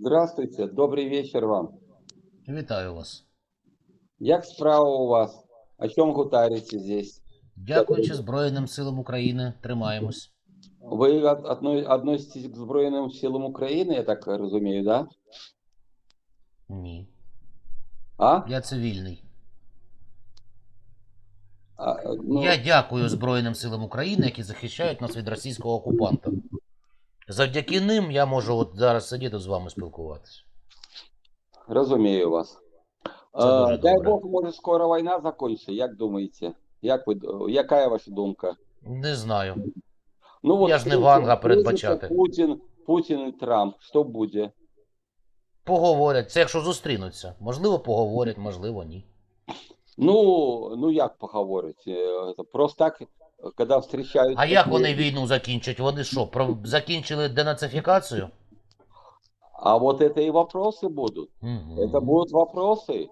Здравствуйте, добрый вечер вам. Вітаю вас. Як справа у вас? О чем гутарите здесь? Дякуючи Збройним силам України, тримаємось. Вы от- одно- относитесь к Збройным силам Украины, я так разумею, да? Ні. А? Я цивільний. А, ну, Я дякую Збройним силам України, які захищають нас від російського окупанта. Завдяки ним я можу от зараз сидіти з вами спілкуватися. Розумію вас. Е, дай добре. Бог, може скоро війна закінчиться, як думаєте? Як ви, яка ваша думка? Не знаю. Ну, Я ж не встретиться- Ванга передбачати. Путін, Путін і Трамп, що буде? Поговорять. Це якщо зустрінуться. Можливо, поговорять, можливо, ні. Ну, ну як поговорить? Е, це Просто так, коли зустрічають... А як вони війну закінчать? Вони що, про... закінчили денацифікацію? А вот это и вопросы будут. Мгм. Это будут вопросы.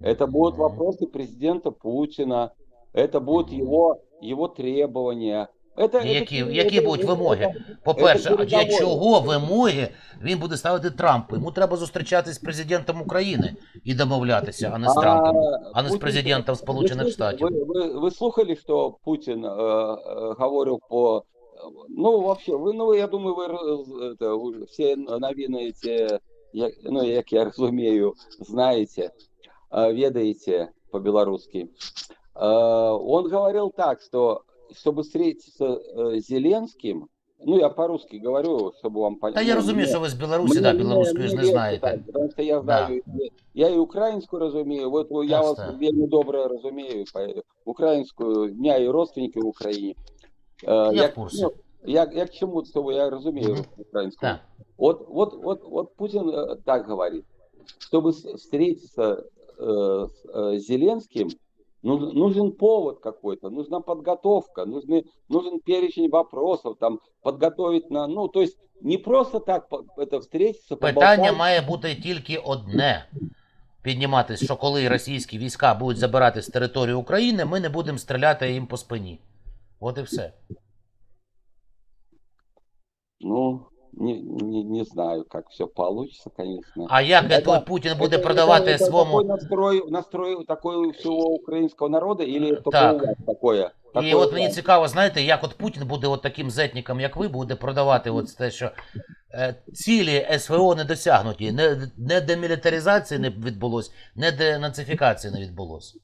Это будут Мгм. вопросы президента Путина. Это будут Мгм. его, его требования. Это, это- Які, это- які это- будуть это- вимоги? По-перше, це а для переговори. чого вимоги він буде ставити Трампу? Йому треба зустрічатися з президентом України і домовлятися, а не з Трампом, а не з Путін- президентом Сполучених ви, Штатів. Ви, ви, ви слухали, що Путін э, э, говорив по... Ну, вообще, ви, ну, я думаю, ви, роз- это, ви всі новини ці, як, ну, як я розумію, знаєте, э, ведаете по-белорусски. Э, Он говорил так, что чтобы встретиться э, с Зеленским, ну, я по-русски говорю, чтобы вам понять. Та я розумію, що ви з Білорусі, да, білоруською ж не знаєте. Тому що я знаю, я і українську розумію, от я вас Ясно. вельми добре розумію, по- українську, у мене і родственники в Україні. Е, Я як, в курсі. ну, як, як чому того я розумію Мгм. українську. Так. Вот, вот, вот, вот Путин э, так говорит, чтобы с- встретиться э, с э, Зеленским, ну- нужен повод какой-то, нужна подготовка, нужны, нужен перечень вопросов, там подготовить на, ну то есть не просто так это встретиться, Питання поболтать. має бути тільки одне. Підніматись, що коли російські війська будуть забирати з території України, ми не будемо стріляти їм по спині. От і все. Ну, не, не, не знаю, как все получится, конечно. А як Это- той Путін буде Это- продавати это- это своєму такой настрой, настрой такой всего украинского народа или только Так. у вас такое? І Такое от у мені вас? цікаво, знаєте, як от Путін буде от таким зетником, як ви, буде продавати от те, що е, цілі СВО не досягнуті, не, не демілітаризації не відбулось, не денацифікації не відбулось.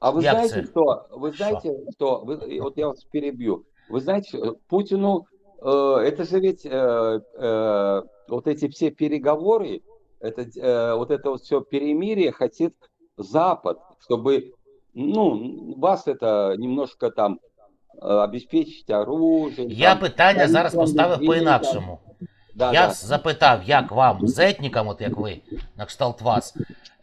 А вы Як знаете, це? что? Вы знаете, что? Вы, и вот я вас перебью. Вы знаете, э, Путину, э, это же ведь э, э, вот эти все переговоры, это, э, вот это вот все перемирие хотит Запад, чтобы, ну, вас это немножко там э, обеспечить оружием. Я там, питання там, зараз там, поставив там, по-інакшому. Да, Я да. запитав, як вам, зетникам, от як ви, на кшталт вас,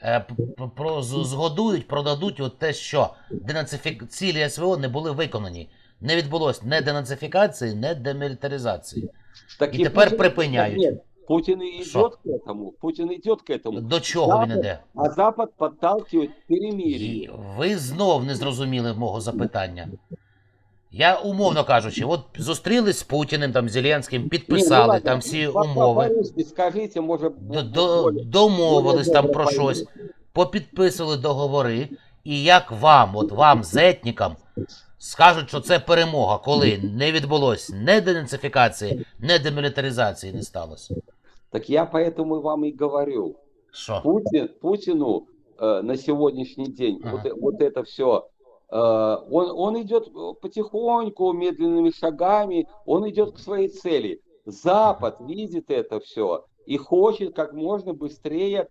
е, п- п- про, з- згодують, продадуть от те, що денацифік... цілі СВО не були виконані. Не відбулось не денацифікації, не демілітаризації. Так и теперь Путин- так припиняют. нет, Путин и к этому. Путин идет к этому. До чого він іде? А Запад к. І ви знов не зрозуміли мого запитання. Я умовно кажучи, от зустрілись з Путіним, там Зеленським, підписали ну там всі по- по- умови, может, до, до, домовились там про щось, попідписували договори. І як вам, от вам, зетникам, скажуть, що це перемога, коли не відбулось не денацифікації, не демілітаризації не сталося. Так я поэтому вам и говорю. Що? Путин, Путину э, на сегодняшний день Ага. вот, э- вот это все, он, он идет потихоньку, медленными шагами, он идет к своей цели. Запад видит это все и хочет как можно быстрее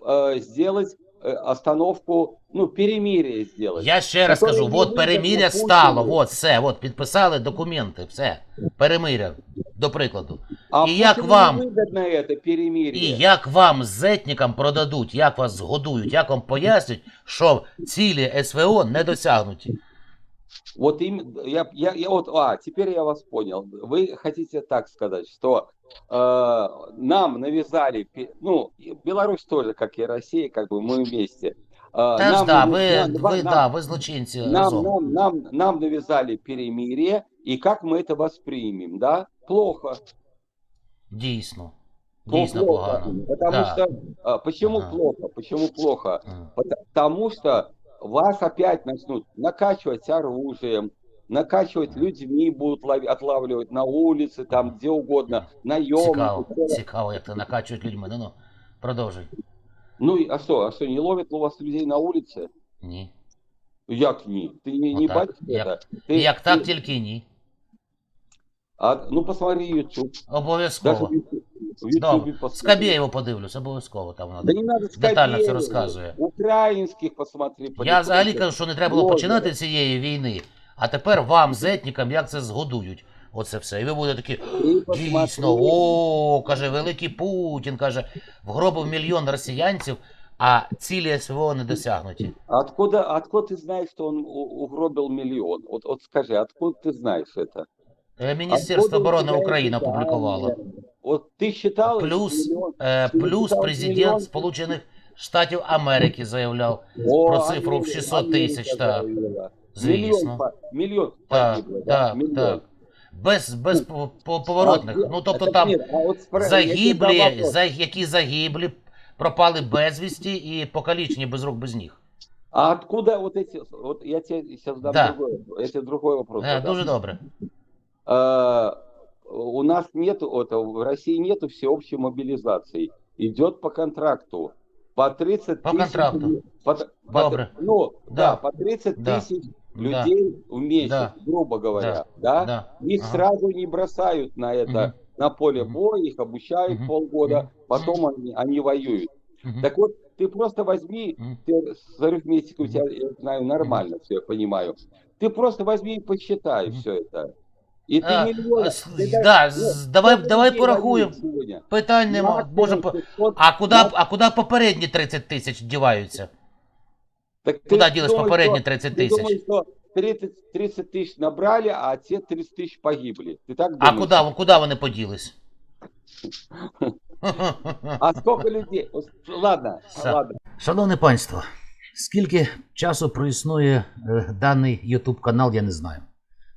э, сделать э, остановку, ну, перемирие сделать. Я ще раз кажу, не от перемиря стало, от все, от підписали документи, все. Перемиря, до прикладу. А і як вам? І як вам зетникам продадуть, як вас згодують, як вам пояснять, що цілі СВО не досягнуті. Вот им, я, я, я вот, а, теперь я вас понял. Вы хотите так сказать, что э, нам навязали, пе- ну, и Беларусь тоже, как и Россия, как бы мы вместе. Э, Та ж нам да, навя- ви, нам- ви, нам- да, ви злочинці нам, разом. нам, нам, нам навязали перемирие, и как мы это воспримем, да? Плохо. Дійсно. Дійсно плохо. погано. Потому Да. что, а, почему Ага. плохо? Почему плохо? Ага. Потому что вас опять начнут накачивать оружием, накачивать людьми, будут лови- отлавливать на улице, там где угодно, Цікаво, наемники. цікаво, як це накачують людьми. Ну ну, продовжуй. Ну и- а что, а что, не ловят у вас людей на улице? Ні. Як ні? Ты не, Ну не так, бачишь як- это? Ты, Як так, ты- тільки ні. а, ну посмотри YouTube. Даже Обов'язково. в YouTube, в YouTube Добре. посмотри. Скабєєво подивлюсь, обов'язково там вона. Да не надо Детально все Скобеева, розказує. Українських посмотри. Я потихоньку. взагалі кажу, що не треба було Блогери. починати цієї війни, а тепер вам, зетникам, як це згодують. Оце все. І ви будете такі, Ти посмотри. дійсно, о, каже, великий Путін, каже, вгробив мільйон росіянців, а цілі СВО не досягнуті. Откуда, откуда ты знаешь, что он у- угробил миллион? Вот, вот скажи, откуда ты знаешь это? Е, Міністерство Откуда у оборони тебя України эти опублікувало. данные? Вот ты считал этот Плюс, миллион? е, Ти плюс читав президент мільйон? Сполучених Штатів Америки заявляв, О, про цифру в Америка- 600 тисяч, Америка так. заявила. звісно. Миллион, по- миллион Так, погибло, да? так, Миллион. так. Без, без по- по- поворотних. А, Ну, тобто так там нет, а вот спра- я тебе дам загиблі, вопрос. за, які загиблі, пропали безвісті і покалічені без рук, без ніг. А откуда вот эти... Вот я тебе сейчас дам Да. другой, я тебе другой вопрос. Е, задам. дуже добре. Э, у нас нет, это, в России нету всеобщей мобилизации. Идет по контракту. По 30 По тысяч... контракту. по- Добре. ну, да. Да. по 30 Да. тысяч Да. людей в месяц, Да. грубо говоря. Да. Да. Их Ага. сразу не бросают на это, Мгм. на поле боя, их обучают Мгм. полгода, Мгм. потом они, они воюют. Мгм. Так вот, ты просто возьми, Мгм. ты с арифметикой у тебя, я знаю, нормально все, я понимаю. Ты просто возьми и посчитай Мгм. все это. И ты А, миллион... а, с- ты да, дай- з- ну, давай- сколько давай людей порахуем. воюет сегодня? Питань нема. Максимум Може, по- 500. а куди, Максимум. а куди попередні 30 тисяч діваються? Так ты Куди ділись думаешь, попередні что- 30 Ты тисяч? думаешь, что 30, 30 тысяч набрали, а те 30 тысяч погибли. Ты так А думаешь? куди, куди вони поділись? А сколько людей? Вот, Ладно, Са- ладно. Шановне панство, скільки часу проіснує е, даний YouTube канал, я не знаю.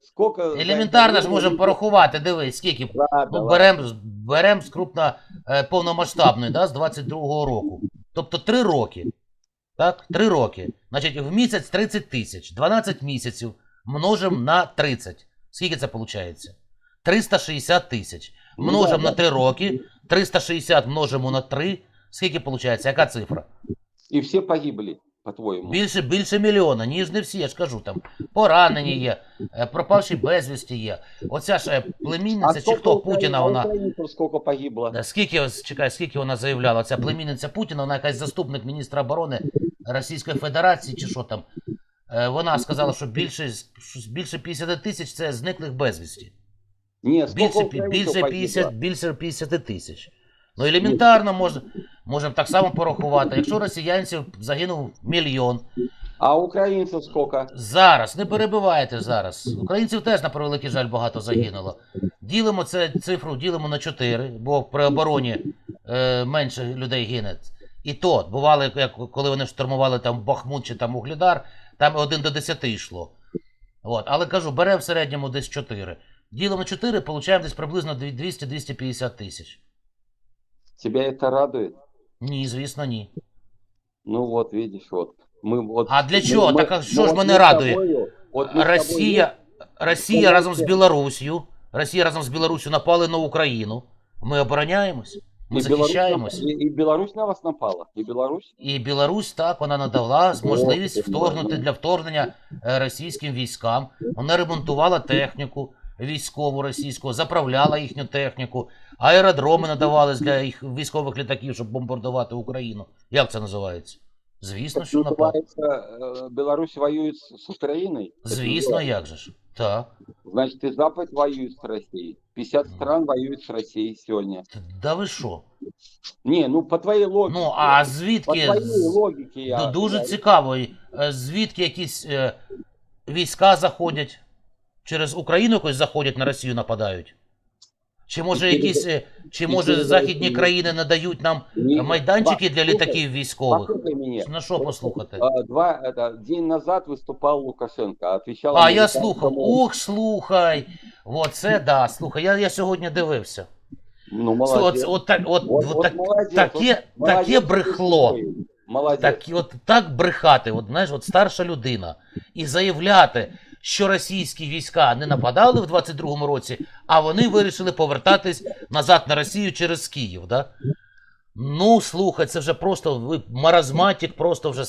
сколько... Елементарно ж можемо порахувати, дивись, скільки. Ладно, Ну, беремо берем з крупно е, повномасштабної, да, з 22-го року. Тобто 3 роки. Так, 3 роки. Значить, в місяць 30 тисяч. 12 місяців множимо на 30. Скільки це виходить? 360 тисяч. Ну, Множимо на 3 роки. 360 множимо на 3. Скільки виходить? Яка цифра? И все погибли, по-твоему. Більше, більше мільйона, ніж не всі, я ж кажу, там поранені є, е, пропавші безвісті є. Оця ж е, племінниця чи хто Путіна, вона. сколько погибло? Е, Скільки, ось, чекай, скільки вона заявляла? Ця племінниця Путіна, вона якась заступник міністра оборони Російської Федерації чи що там. Е, Вона сказала, що більше, щось більше 50 тисяч це зниклих безвісті. Нет, сколько Більше, пі- більше, погибло? 50, більше 50 тисяч. Ну, елементарно мож, можемо так само порахувати. Якщо росіянців загинув мільйон, А украинцев сколько? Зараз, не перебивайте зараз. Українців теж, на превеликий жаль, багато загинуло. Ділимо це цифру, ділимо на 4, бо при обороні е, менше людей гине. І то, бувало, як коли вони штурмували там Бахмут чи там Углідар, там 1 до 10 йшло. От. Але кажу, беремо в середньому десь 4. Ділимо 4, получаємо десь приблизно 200-250 тисяч. Тебя это радует? Ні, звісно, ні. Ну вот, видишь, вот. Мы, вот А для мы- чого? мы- Так а що ж вот мене мы с радує? тобою- вот мы с тобой Росія, Росія разом з Білорусію, Росія разом з Білорусію напали на Україну. Ми обороняємось, ми и Беларусь захищаємось. на- И, и Беларусь на вас напала? И Беларусь? І Білорусь так вона надала можливість Ох, вторгнути для вторгнення е, російським військам. Вона ремонтувала техніку військову російську, заправляла їхню техніку, аеродроми надавались для їх військових літаків, щоб бомбардувати Україну. Як це називається? Звісно, що э, Беларусь воюет с, с Украиной? Звісно, як же ж. Так. Значит, и Запад воюет с Россией. 50 стран воюют с Россией сегодня. Т- Да ви що? Не, ну по твоей логике. Ну, а звідки? з- логике я... Дуже цікаво, е, звідки якісь е, війська заходять? Через Україну якось заходять на Росію нападають? Чи може І через- якісь, е, чи і може через західні Росію. країни надають нам Не, майданчики ба- для слухай, літаків військових? Послушай меня. На що послухати? А, Два, это, день назад выступал Лукашенко, отвечал... А, я американскому- слухав. Ох, слухай. Оце да, слухай, я, я сьогодні дивився. Ну, Слухай, молодец. От, от, так, от, Вот- от вот так, молодец, таке, вот таке молодец, брехло. ты Молодец. Так, і от так брехати, от знаєш, от старша людина, і заявляти, що російські війська не нападали в 22-му році, а вони вирішили повертатись назад на Росію через Київ, да? Ну, слухай, це вже просто ви маразматик, просто вже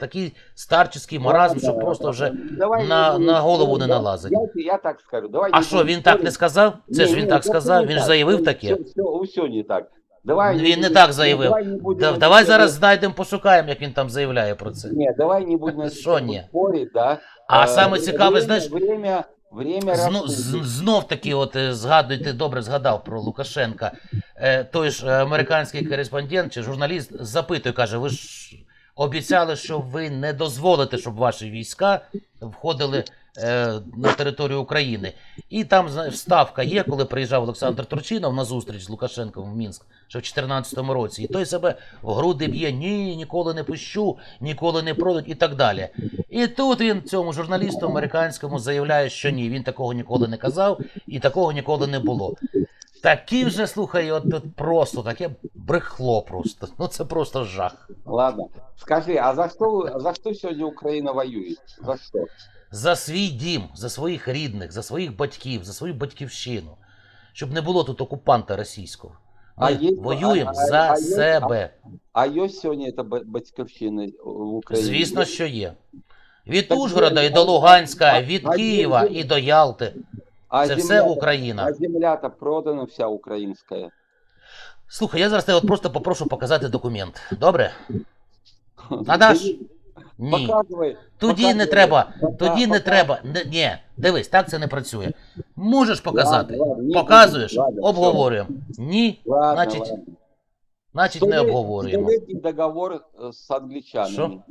такий старчий маразм, що просто вже. давай на- на голову не налазить. Я, я так скажу. Давай А що, він так не сказав? Це ж він так сказав, він ж заявив таке. Все, не так. Давай Він не так заявив. Давай, не будем Давай зараз знайдемо, пошукаємо, як він там заявляє про це. Ні, давай не будемо спорить, да. А Е, саме цікаве, знаєш, Время, время Зно, розсудить. знов таки, от е, згадуй, ти добре згадав про Лукашенка. Е, той ж американський кореспондент чи журналіст запитує, каже: ви ж обіцяли, що ви не дозволите, щоб ваші війська входили е, на територію України. І там вставка є, коли приїжджав Олександр Турчинов на зустріч з Лукашенком в Мінськ ще в 2014 році. І той себе в груди б'є: ні, ніколи не пущу, ніколи не пройдуть і так далі. І тут він цьому журналісту американському заявляє, що ні, він такого ніколи не казав і такого ніколи не було. Такі вже, слухай, от, от просто таке брехло просто. Ну це просто жах. Ладно. Скажи, а за что, за что сегодня Украина воюет? За что? За свій дім, за своїх рідних, за своїх батьків, за свою батьківщину. Щоб не було тут окупанта російського. Ми А є- воюємо а- а- за а є- себе. А есть сегодня это ба- батьковщина в Украине? Звісно, що є. Від Так Ужгорода і до Луганська, від а Києва є- і до Ялти. А Це все Україна. А земля-то продана вся украинская. Слухай, я зараз тебе от просто попрошу показати документ. Добре? Надаш? Ні. Показывай. Тоді не треба. Тоді не треба. Ні, дивись, так це не працює. Можеш показати. Ладно, ладно, ні, Показуєш, ладно, обговорюємо. Ні, Ладно, значить, ладно. значить не обговорюємо. Столетний договор э, с англичанами. Що?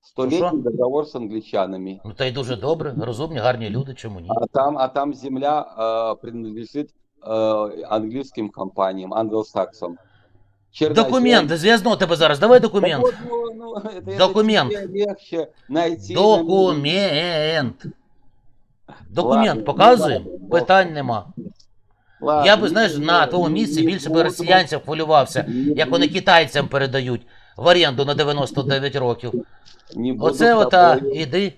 Столетний договор с англичанами. Ну та й дуже добре, розумні, гарні люди, чому ні? А там, а там земля э, принадлежит э, английским компаниям, англосаксам. Чернозем- Документ, зв'язно тебе зараз. Давай Так документ. вот, ну, ну, это- это Документ. тебе легче найти. Документ. Документ Ладно, показуємо? ладно, Питань нема. Ладно, Я би, не- знаєш, не- на твоєму не- місці не більше би буду- росіянців хвилювався, не як вони буду- китайцям передають в оренду на 99 років. не буду Оце с ота, тобою- іди,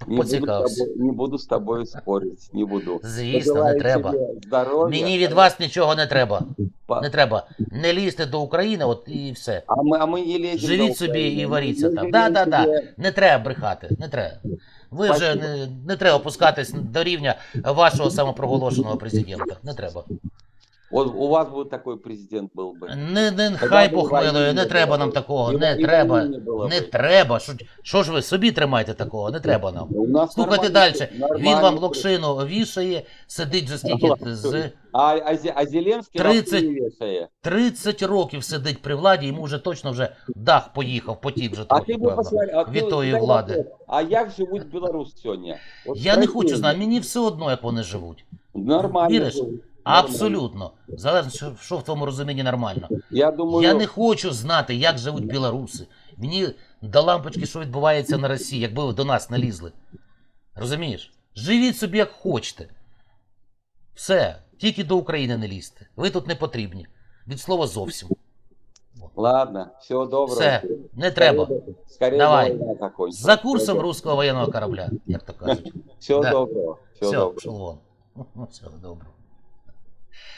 не буду поцікався. тобою- Не буду с тобой спорить, не буду. Звісно, не треба. тебе здоров'я. Мені від вас нічого не треба. Па- Не треба. Не лізьте до України, от і все. А ми, а ми не лезем Живіть собі України. і варіться Ми там. живемо Да, да, да. собі- Не треба брехати, не треба. Ви вже Спасибо. не, не треба опускатись до рівня вашого самопроголошеного президента. Не треба. От у вас би такий президент був би. Не, не хай б похмилує, не треба нам такого, не треба. не треба. Що, що ж ви собі тримаєте такого? Не треба нам. Слухайте далі. Він вам локшину вішає, сидить вже скільки з А, а, а Зеленський 30 30... вішає. 30 років сидить при владі, йому вже точно вже дах поїхав, потік вже А трохи, ти певно. а ти від тої влади. А як живуть білоруси сьогодні? От Я не хочу знати, мені все одно, як вони живуть. Нормально. Віриш? Абсолютно. Залежно, що, що в тому розумінні нормально. Я думаю, Я не хочу знати, як живуть білоруси. Мені до лампочки, що відбувається на Росії, якби ви до нас не лізли. Розумієш? Живіть собі як хочете. Все, тільки до України не лізьте. Ви тут не потрібні. Від слова зовсім. ладно, всього доброго. Все, не треба. Скорее Давай. За курсом руського воєнного корабля, як то кажуть. Всього Да. доброго. Всього Все, доброго. пішов вон. Всього доброго.